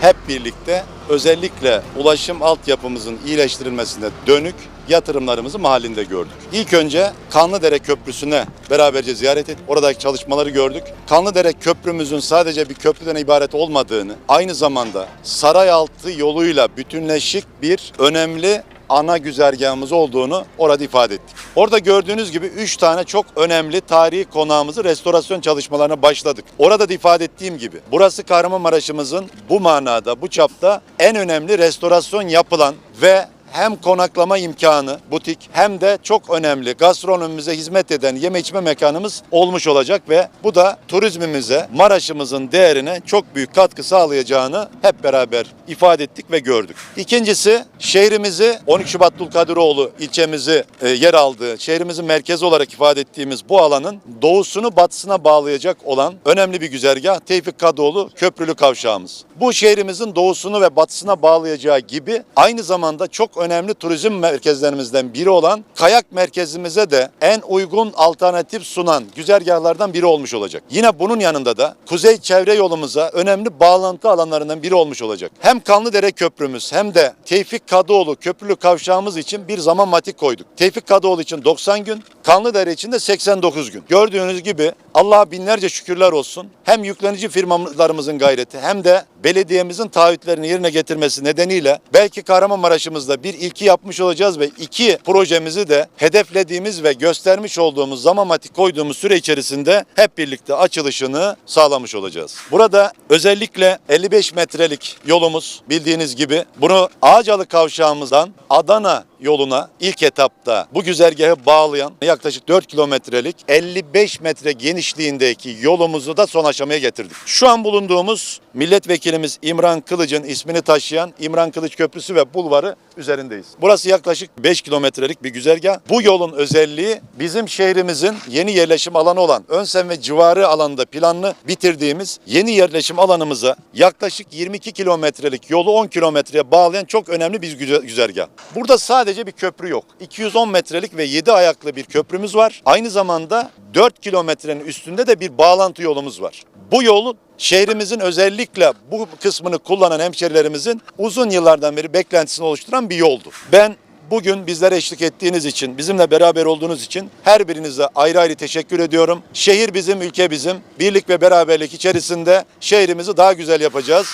hep birlikte özellikle ulaşım altyapımızın iyileştirilmesine dönük yatırımlarımızı mahallinde gördük. İlk önce Kanlıdere Köprüsü'ne beraberce ziyaret ettik. Oradaki çalışmaları gördük. Kanlıdere Köprümüzün sadece bir köprüden ibaret olmadığını, aynı zamanda Sarayaltı yoluyla bütünleşik bir önemli ana güzergahımız olduğunu orada ifade ettik. Orada gördüğünüz gibi 3 tane çok önemli tarihi konağımızı restorasyon çalışmalarına başladık. Orada da ifade ettiğim gibi burası Kahramanmaraş'ımızın bu manada, bu çapta en önemli restorasyon yapılan ve hem konaklama imkanı, butik hem de çok önemli gastronomimize hizmet eden yeme içme mekanımız olmuş olacak ve bu da turizmimize, Maraş'ımızın değerine çok büyük katkı sağlayacağını hep beraber ifade ettik ve gördük. İkincisi şehrimizi 12 Şubat Abdülkadiroğlu ilçemizi e, yer aldığı, şehrimizin merkezi olarak ifade ettiğimiz bu alanın doğusunu batısına bağlayacak olan önemli bir güzergah Tevfik Kadıoğlu Köprülü Kavşağımız. Bu şehrimizin doğusunu ve batısına bağlayacağı gibi aynı zamanda çok önemli turizm merkezlerimizden biri olan kayak merkezimize de en uygun alternatif sunan güzergahlardan biri olmuş olacak. Yine bunun yanında da kuzey çevre yolumuza önemli bağlantı alanlarından biri olmuş olacak. Hem Kanlıdere Köprümüz hem de Tevfik Kadıoğlu Köprülü Kavşağımız için bir zaman matik koyduk. Tevfik Kadıoğlu için 90 gün, Kanlıdere için de 89 gün. Gördüğünüz gibi Allah'a binlerce şükürler olsun. Hem yüklenici firmalarımızın gayreti hem de belediyemizin taahhütlerini yerine getirmesi nedeniyle belki Kahramanmaraş'ımızda bir ilki yapmış olacağız ve iki projemizi de hedeflediğimiz ve göstermiş olduğumuz zamamatik koyduğumuz süre içerisinde hep birlikte açılışını sağlamış olacağız. Burada özellikle 55 metrelik yolumuz bildiğiniz gibi bunu Ağacalı kavşağımızdan Adana yoluna ilk etapta bu güzergahı bağlayan yaklaşık 4 kilometrelik 55 metre genişliğindeki yolumuzu da son aşamaya getirdik. Şu an bulunduğumuz milletvekilimiz İmran Kılıç'ın ismini taşıyan İmran Kılıç Köprüsü ve bulvarı üzerindeyiz. Burası yaklaşık 5 kilometrelik bir güzergah. Bu yolun özelliği bizim şehrimizin yeni yerleşim alanı olan Önsen ve civarı alanda planlı bitirdiğimiz yeni yerleşim alanımıza yaklaşık 22 kilometrelik yolu 10 kilometreye bağlayan çok önemli bir güze- güzergah. Burada sadece bir köprü yok. 210 metrelik ve 7 ayaklı bir köprümüz var. Aynı zamanda 4 kilometrenin üstünde de bir bağlantı yolumuz var. Bu yolun şehrimizin özellikle bu kısmını kullanan hemşerilerimizin uzun yıllardan beri beklentisini oluşturan bir yoldu. Ben Bugün bizlere eşlik ettiğiniz için, bizimle beraber olduğunuz için her birinize ayrı ayrı teşekkür ediyorum. Şehir bizim, ülke bizim. Birlik ve beraberlik içerisinde şehrimizi daha güzel yapacağız.